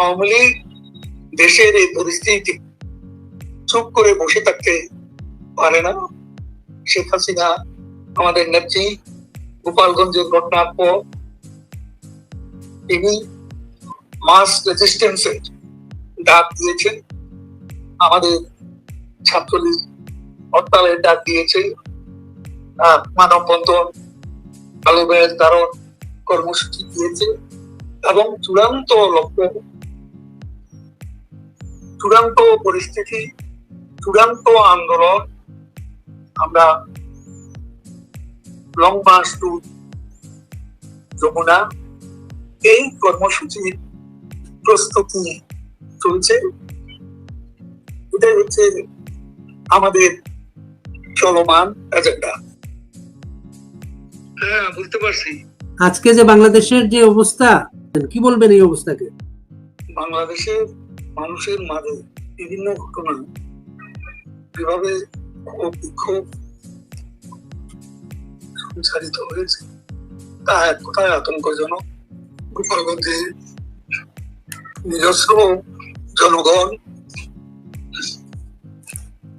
আওয়ামী লীগ দেশের এই পরিস্থিতি চুপ করে বসে থাকতে পারে না। শেখ হাসিনা, আমাদের নেত্রী, গোপালগঞ্জের ঘটনার পর তিনি মাস রেজিস্ট্যান্সের ডাক দিয়েছেন। আমাদের ছাত্রলীগ হরতালের ডাক দিয়েছে মানববন্ধন, কালো ব্যাগ ধারণ কর্মসূচি দিয়েছে এবং চূড়ান্ত লক্ষ্য চূড়ান্ত পরিস্থিতি চূড়ান্ত আন্দোলন আমরা লং মার্চ টু যমুনা এই কর্মসূচির প্রস্তুতি চলছে। এটাই হচ্ছে আমাদের চলমান এজেন্ডা হ্যাঁ বুঝতে পারছি। আজকে যে বাংলাদেশের যে অবস্থা কি বলবেন এই অবস্থাকে? বাংলাদেশের মানুষের মাঝে বিভিন্ন ঘটনা যেভাবে সঞ্চারিত হয়েছে, তা এক কথায় আতঙ্কজনক। গোপালগঞ্জে নিজস্ব জনগণ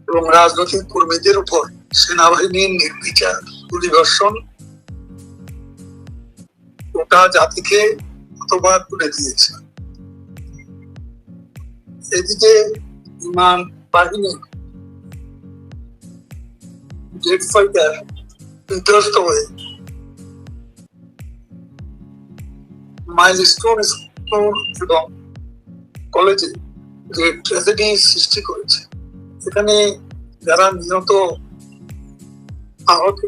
এবং রাজনৈতিক কর্মীদের উপর সেনাবাহিনীর নির্বিচার গুলিবর্ষণ গোটা জাতিকে হতবাক করে দিয়েছে। এদিকে বিমান বাহিনী জেট ফাইটার বিধ্বস্ত হয়ে মাইলস্টোন স্কুল এবং কলেজে যে ট্র্যাজেডি সৃষ্টি করেছে, এখানে যারা নিহত আহত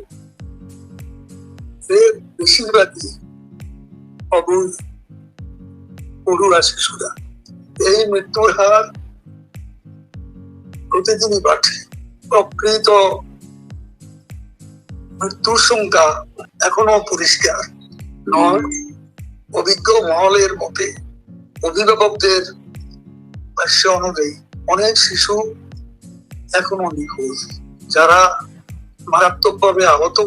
বেশিরভাগই অবৈধ পড়ুয়া শিশুরা। এই মৃত্যুর হার প্রতিদিনই বাড়ছে প্রকৃত মৃত্যুর সংখ্যা এখনও পরিষ্কার। নয়, অভিজ্ঞ মহলের মতে অভিভাবকদের ভাষ্য অনুযায়ী অনেক শিশু এখনও নিখোঁজ। যারা মারাত্মকভাবে আহত,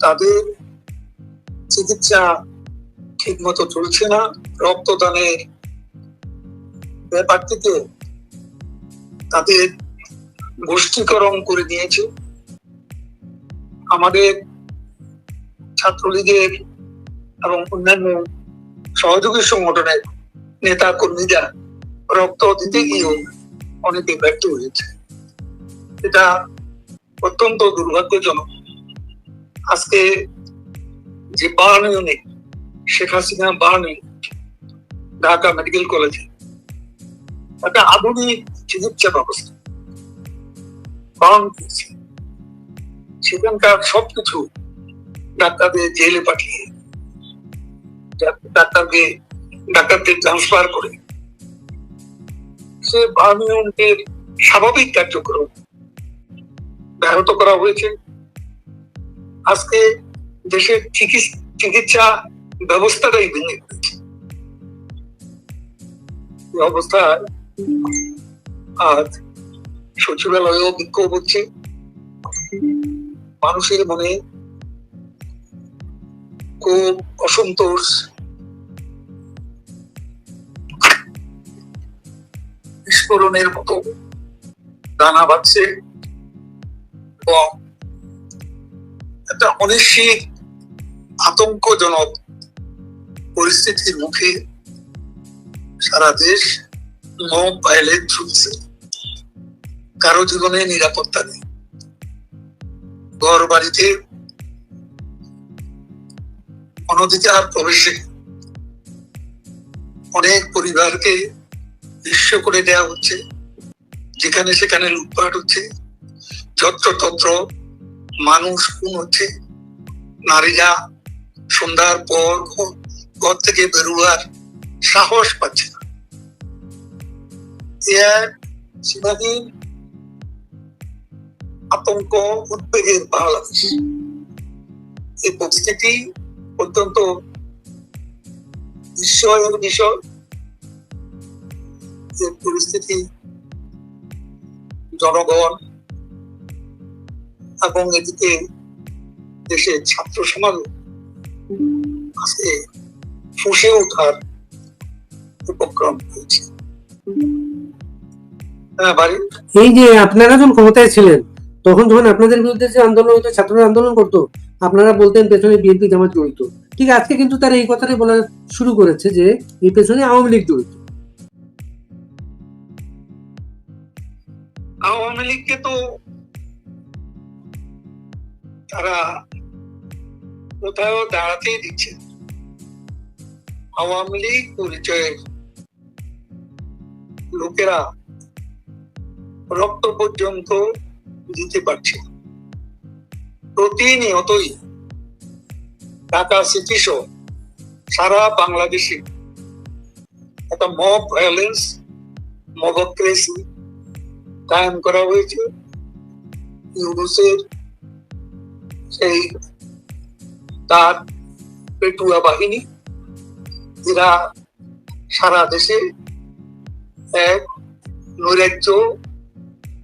তাদের চিকিৎসা ঠিক মতো চলছে না। রক্তদানের ব্যাপারটিকে তাদের গোষ্ঠীকরণ করে দিয়েছে আমাদের ছাত্রলীগের এবং অন্যান্য সহযোগী সংগঠনের নেতা কর্মীরা রক্ত দিতে গিয়েও অনেকে ব্যর্থ হয়েছে। এটা অত্যন্ত দুর্ভাগ্যজনক। আজকে যে burn unit Sheikh Hasina burn Dhaka medical কলেজে একটা আধুনিক চিকিৎসা ব্যবস্থা বার্ন দিয়েছে সেখানকার সবকিছু ডাক্তারদের জেলে পাঠিয়ে, ডাক্তারকে, ডাক্তারদের ট্রান্সফার করে। সে বার্ন স্বাভাবিক কার্যক্রম ব্যাহত করা হয়েছে। আজকে দেশের চিকিৎসা ব্যবস্থাটাই ভেঙে অবস্থায় আজ সচিবালয়েও বিক্ষোভ হচ্ছে। মানুষের মনে খুব অসন্তোষ। বিস্ফোরণের মতো দানা বাঁধছে এবং একটা অনিশ্চিত, আতঙ্কজনক পরিস্থিতির মুখে সারা দেশ মব ভায়োলেন্স চলছে। কারও জীবনে নিরাপত্তা নেই। ঘর বাড়িতে অনধিকার প্রবেশে অনেক পরিবারকে নিঃস্ব করে দেয়া হচ্ছে। যেখানে সেখানে লুটপাট হচ্ছে। যত্রতত্র মানুষ খুন হচ্ছে। নারীরা সন্ধ্যার পর ঘর- থেকে বেরোয়ার সাহস পাচ্ছে না। এক আতঙ্ক, উদ্বেগের বাংলাদেশ। এই পরিস্থিতি অত্যন্ত বিস্ময়ের বিষয়। যে পরিস্থিতি জনগণ এবং এদিকে দেশের ছাত্র সমাজ আজকে ফুসে ওঠার উপক্রম হয়েছে। হ্যাঁ এই যে আপনারা যখন ক্ষমতায় ছিলেন তখন যখন আপনাদের বিরুদ্ধে যে আন্দোলন হতো ছাত্ররা আন্দোলন করতো আপনারা বলতেন পেছনে বিএনপি জামাত জড়িত। ঠিক আজকে কিন্তু তারা এই কথাটাই বলা শুরু করেছে যে এই পেছনে আওয়ামী লীগ জড়িত। আওয়ামী লীগকে তো তারা কোথাও দাঁড়াতেই দিচ্ছে না। আওয়ামী লীগ পরিচয়ের লোকেরা রক্ত পর্যন্ত দিতে পারছে প্রতিনিয়তই ঢাকা সিটি সারা বাংলাদেশে একটা মব ভায়োলেন্স মবক্রেসি কায়েম করা হয়েছে। ইউনুসের সেই তার পেটুয়া বাহিনী এরা সারা দেশে এক নৈরাজ্য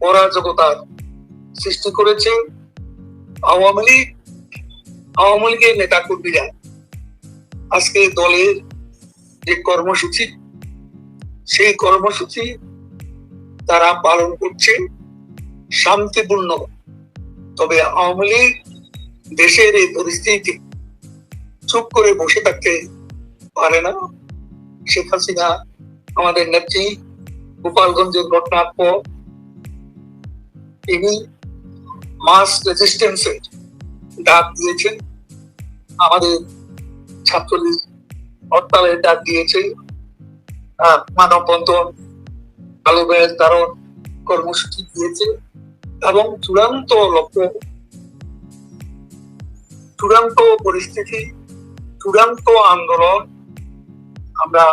অরাজকতার সৃষ্টি করেছে আওয়ামী লীগ, আওয়ামী লীগের নেতা কর্মীরা আজকে দলের যে কর্মসূচি, সেই কর্মসূচি তারা পালন করছে শান্তিপূর্ণ। তবে আওয়ামী লীগ দেশের এই পরিস্থিতি চুপ করে বসে থাকতে পারে না। শেখ হাসিনা আমাদের নেত্রী, গোপালগঞ্জের ঘটনার পর তিনি মাস রেজিস্ট্যান্সের ডাক দিয়েছেন। আমাদের ছাত্রলীগ হরতালের ডাক দিয়েছে মানববন্ধন, কালো ব্যাগ ধারণ কর্মসূচি দিয়েছে এবং চূড়ান্ত লক্ষ্য চূড়ান্ত পরিস্থিতি, চূড়ান্ত আন্দোলন আমরা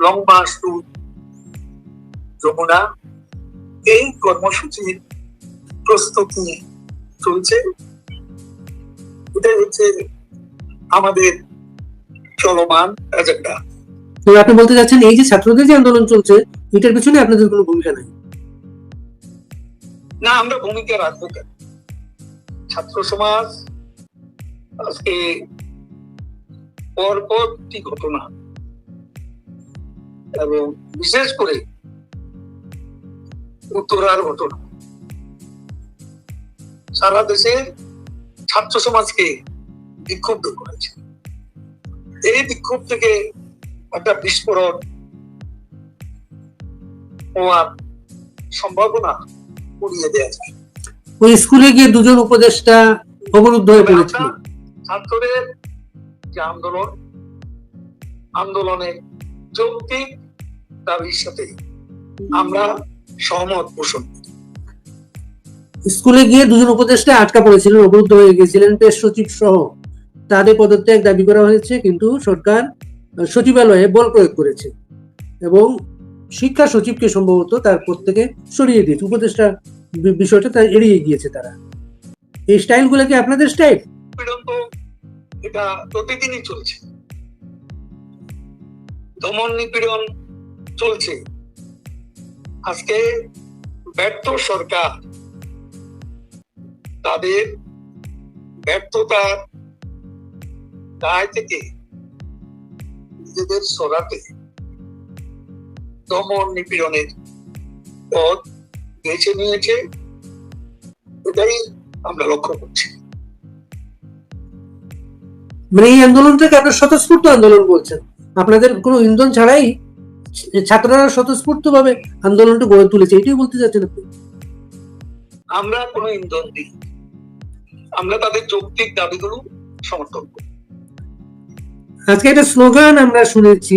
লং মার্চ টু যমুনা। এই কর্মসূচির প্রস্তুতি চলছে। এটাই হচ্ছে আমাদের চলমান এজেন্ডা আপনি বলতে চাচ্ছেন এই যে ছাত্রদের যে আন্দোলন চলছে এটার পিছনে আপনাদের কোনো ভূমিকা নাই? না আমরা ভূমিকা রাখব কেন? ছাত্র সমাজ আজকে পরবর্তী ঘটনা? এবং বিশেষ করে উত্তরার ঘটনা। সারা দেশের ছাত্র সমাজকে বিক্ষুব্ধ করেছে। এই বিক্ষোভ থেকে একটা বিস্ফোরণ হওয়ার সম্ভাবনা উড়িয়ে দেওয়া যায়। ওই স্কুলে গিয়ে দুজন উপদেষ্টা অবরুদ্ধ হয়ে পড়েছিল। ছাত্রদের যে আন্দোলন আন্দোলনের যৌক্তিক দাবির সাথে আমরা সহমত পোষণ করি। স্কুলে গিয়ে দুজন উপদেষ্টা আটকা পড়েছিলেন অবরুদ্ধ হয়ে গিয়েছিলেন প্রেস সচিব সহ। তাদের পদত্যাগ দাবি করা হয়েছে কিন্তু সরকার সচিবালয়ে বল প্রয়োগ করেছে এবং শিক্ষা সচিবকে সম্ভবত তার পদ থেকে সরিয়ে দিয়েছে। উপদেষ্টা বিষয়টা তার এড়িয়ে গিয়েছে তারা। এই স্টাইলগুলো কি আপনাদের স্টাইল এটা প্রতিদিনই চলছে। দমন নিপীড়ন চলছে। আজকে ব্যর্থ সরকার, তাদের ব্যর্থতার দায় থেকে নিজেদের সরাতে দমন নিপীড়নের পথ বেছে নিয়েছে, এটাই আমরা লক্ষ্য করছি। মানে এই আন্দোলনটাকে আপনার স্বতঃস্ফূর্ত আন্দোলন বলছেন। আপনাদের কোনো ইন্ধন ছাড়াই ছাত্ররা স্বতঃস্ফূর্ত ভাবে আন্দোলনটা গড়ে তুলেছে এটাই বলতে চাচ্ছেন আপনি? আমরা কোনো ইন্ধন দিই আমরা তাদের যৌক্তিক দাবিগুলো সমর্থন করি। আজকে একটা স্লোগান আমরা শুনেছি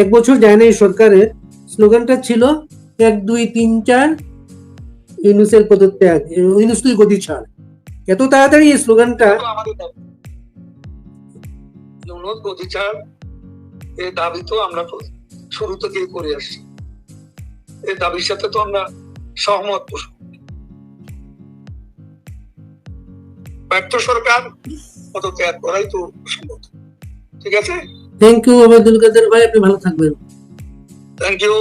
এক বছর যায় না এই সরকারের। স্লোগানটা ছিল এক দুই তিন চার ইউনুসের পদত্যাগ ইউনুস তুই গতি ছাড়। এত তাড়াতাড়ি এই স্লোগানটা তো অধিকার এ এই দাবি তো আমরা শুরু থেকেই করে আসছি। এই দাবির সাথে তো আমরা সহমত। পোষণ ব্যর্থ সরকার অত ত্যাগ করাই তো সম্ভব। ঠিক আছে? থ্যাংক ইউ আবাদুল কাদের ভাই আপনি ভালো থাকবেন। Thank you